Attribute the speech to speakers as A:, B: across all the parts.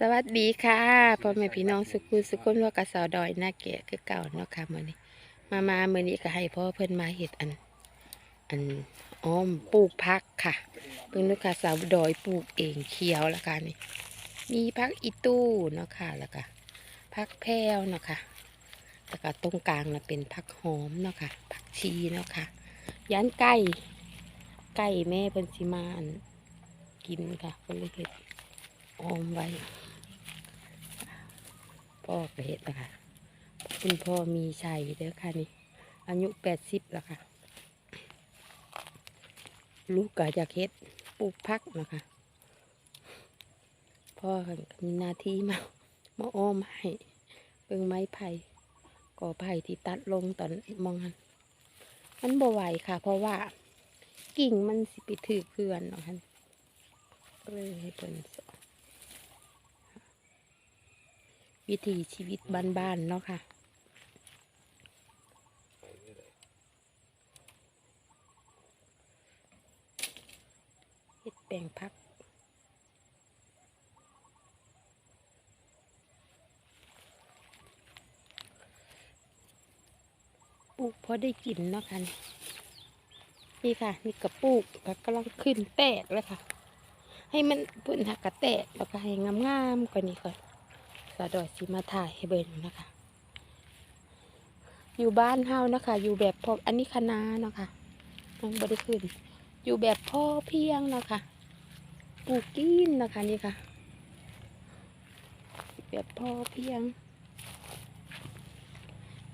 A: สวัสดีค่ะพ่อแม่พี่น้องสุขุสุขุนว่ากระสาวดอยหน้าเกะคือเก่าเนาะค่ะมื้อนี้มามามื้อนี้ก็ให้พ่อเพิ่นมาเฮ็ดอัน อันอ้อมปลูกผักค่ะเพิ่นลูกค้าสาวดอยปลูกเองเขียวแล้วค่ะนี่มีผักอีตู้เนาะค่ะแล้วก็ผักแพรวเนาะค่ะแล้วก็ตรงกลางน่ะเป็นผักหอมเนาะค่ะผักชีเนาะค่ะยันไก่ไก่แม่เพิ่นสิมาอันกินค่ะเพิ่นเลยเฮ็ดอ้อมไว้ พ่อกเฮ็ดแล้วค่ะคุณพ่อมีชัยเด้อค่ะนี่อายุแปดสิบแล้วค่ะ ลูกก็อยากเฮ็ดปลูกพักนะคะพ่อมีหน้าที่มามาอ้อมให้เบิ่งไม้ไผ่ก่อไผ่ที่ตัดลงตอนมองหันมันบ่ไหวค่ะ เพราะว่า กิ่งมันสิไปถือเพื่อนเนาะค่ะก็เลยให้เพิ่นสอน วิถีชีวิตบ้านๆเนาะค่ะเฮ็ดแปลงพักปลูกพอได้กินเนาะค่ะนี่นี่ค่ะนี่กระปลูกก็กำลังขึ้นแตกแล้วค่ะ ให้มันพุ่นหักกระแตกแล้วก็ให้งามๆกว่านี้ก่อน สะดอยสิมาถ่ายให้เบิ่งนะคะ อยู่บ้านเฮานะคะ อยู่แบบพออันนี้คณะเนาะค่ะยังบ่ได้ขึ้น อยู่แบบพ่อเพียงเนาะค่ะปลูกกินนะคะนี่ค่ะ แบบพ่อเพียง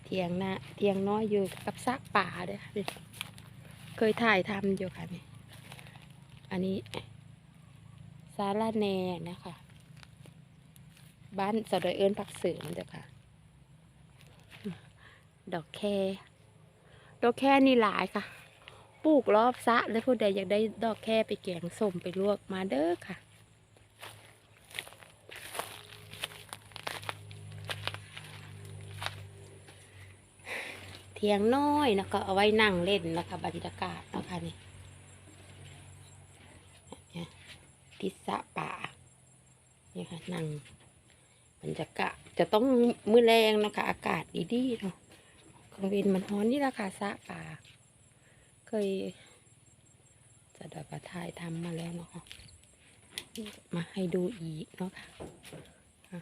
A: เทียงนะเทียงน้อยอยู่กับซักป่าเด้ค่ะเคยถ่ายทำอยู่ค่ะนี่อันนี้สาลาแหนนะคะ บ้านสะดอยเอิญผักเสริมเด้อค่ะ ดอกแคดอกแคนี่หลายค่ะ ปลูกรอบสะแล้วผู้ใดอยากได้ดอกแค่ไปแกงส้มไปลวกมาเด้อค่ะ เทียงน้อยนะก็เอาไว้นั่งเล่นนะคะบรรยากาศนะคะนี่นี่ยทิศะป่านี่ค่ะนั่ง บรรยากาศจะต้องมือแรงนะคะ อากาศดีๆเนาะกลางเวนมันร้อนนี่แหละค่ะสะป่า เคยจะดอยประทายทำมาแล้วเนาะมาให้ดูอีกเนาะค่ะอะ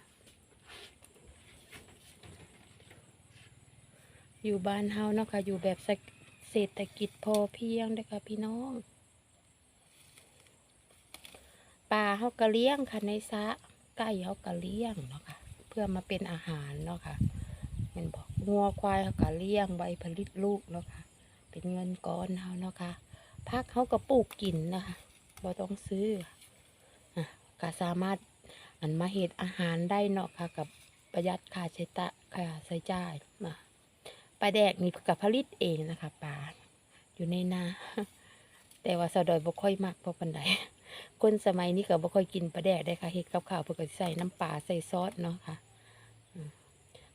A: อยู่บ้านเฮาเนาะค่ะอยู่แบบเศรษฐกิจพอเพียงเด้อค่ะพี่น้องปลาเฮากะเลี้ยงค่ะในสระ ไก่เฮากะเลี้ยงเนาะค่ะเพื่อมาเป็นอาหารเนาะค่ะมันบอกงัวควายเฮากะเลี้ยงไว้ผลิตลูกเนาะค่ะเป็นเงินก้อนเฮาเนาะค่ะพักเขาก็ปลูกกินนะคะบ่ต้องซื้ออะก็สามารถอันมาเฮ็ดอาหารได้เนาะค่ะกับประหยัดค่าใช้ตะค่าใช้จ่ายมาปลาแดกนี่กับผลิตเองนะคะปลาอยู่ในนาแต่ว่าสะดอยบ่ค่อยมักเพราะปันใด คนสมัยนี้ก็บ่ค่อยกินปลาแดกได้ค่ะเฮ็ดกับข้าวเพิ่นก็ใส่น้ำปลาใส่ซอสเนาะค่ะ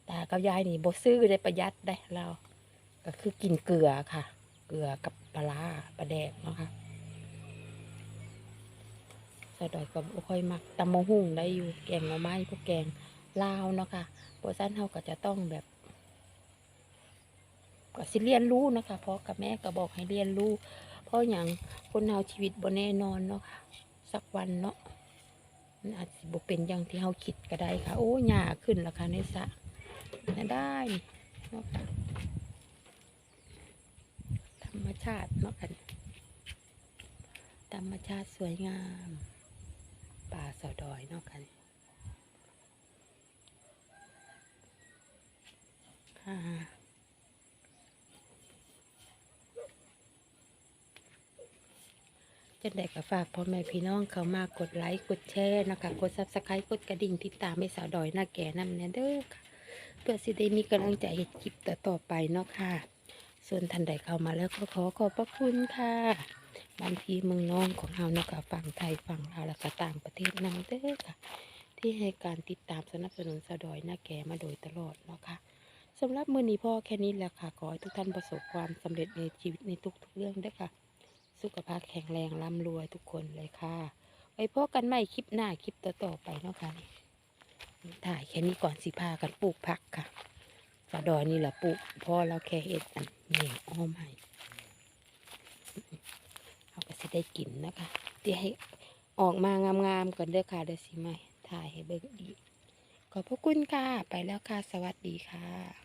A: ตากับยายนี่บ่ซื้อได้ประหยัดได้เราก็คือกินเกลือค่ะ เกลือกับปลาปลาแดกเนาะค่ะสะดอยก็บ่ค่อยมักตำมะฮุ่งได้อยู่แกงหน่อไม้พวกแกงลาวเนาะค่ะโปรซันเฮาก็จะต้องแบบก็สิเรียนรู้นะคะเพ่อกับแม่ก็บอกให้เรียนรู้ เพราะอย่างคนเฮาชีวิตบ่แน่นอนเนาะสักวันเนาะมันอาจสิบ่เป็นอย่างที่เฮาคิดก็ได้ค่ะ โอ้หญ้าขึ้นแล้วค่ะในสระน่าได้เนาะค่ะธรรมชาติเนาะกันธรรมชาติสวยงามป่าสะดอยเนาะกันค่ะ จังใดก็ฝากพ่อแม่พี่น้องเขามากดไลค์กดแชร์นะคะกดซับสไครต์กดกระดิ่งติดตามให้สาวดอยหน้าแก่นำเนี่ยเด้อค่ะเพื่อสิได้มีกำลังใจเห็ดคลิปต่อๆไปเนาะค่ะ ส่วนท่านใดเข้ามาแล้วก็ขอขอบพระคุณค่ะบางทีเมืองน้องของเราเนาะค่ะฝั่งไทยฝั่งลาวแล้วก็ต่างประเทศนำเด้อค่ะ ที่ให้การติดตามสนับสนุนสะดอยหน้าแก่มาโดยตลอดเนาะค่ะสำหรับมือนี้พ่อแค่นี้แหละค่ะ ขอให้ทุกท่านประสบความสำเร็จในชีวิตในทุกๆเรื่องเด้วยค่ะ สุขภาพแข็งแรงร่ำรวยทุกคนเลยค่ะไว้พบกันใหม่คลิปหน้าคลิปต่อๆไปเนาะค่ะถ่ายแค่นี้ก่อนสิพากันปลูกผักค่ะสะดอยนี่แหละปลูกพอเราแค่เห็ดอันเหนียวอ้อมให้เขาก็จะได้กินนะคะเดี๋ยวให้ออกมางามๆก่อนเด้อค่ะเดี๋ยวสิไม่ถ่ายให้เบิ่งอีกขอบพระคุณค่ะ ไปแล้วค่ะ สวัสดีค่ะ